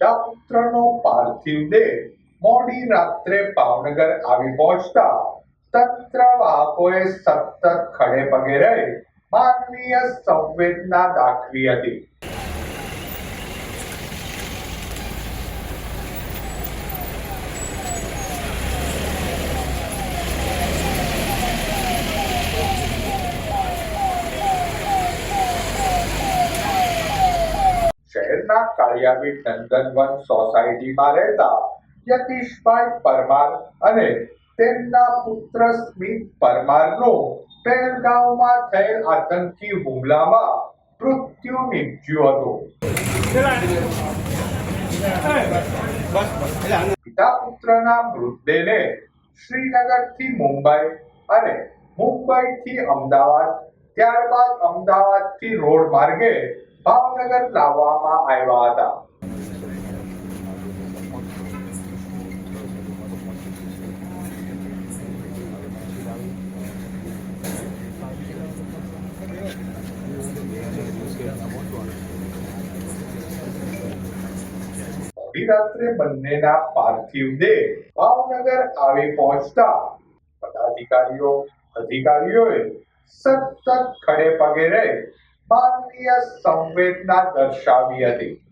પુત્રનો પાર્થિવ દેહ મોડી રાત્રે ભાવનગર આવી પહોંચતા તંત્ર વાહકોએ સતત ખડે પગે રહી માનવીય સંવેદના દાખવી હતી. શહેરના કાળિયાબીડ નંદનવન સોસાયટીમાં રહેતા યતીશભાઈ પરમાર અને તેમના પુત્ર સ્મિત પરમારનો પહેલગાંવમાં થયેલ આતંકી હુમલામાં મૃત્યુ નીપજ્યું હતું. પિતા પુત્રના મૃતદેહને શ્રીનગરથી મુંબઈ અને મુંબઈથી અમદાવાદ, ત્યારબાદ અમદાવાદથી રોડ માર્ગે ભાવનગર લાવવામાં આવ્યા હતા. મોડી રાત્રે બંનેના પાર્થિવ દેહ ભાવનગર આવી પહોંચતા પદાધિકારીઓ, અધિકારીઓએ સતત ખડે પગે રહી માનવીય સંવેદના દર્શાવી હતી.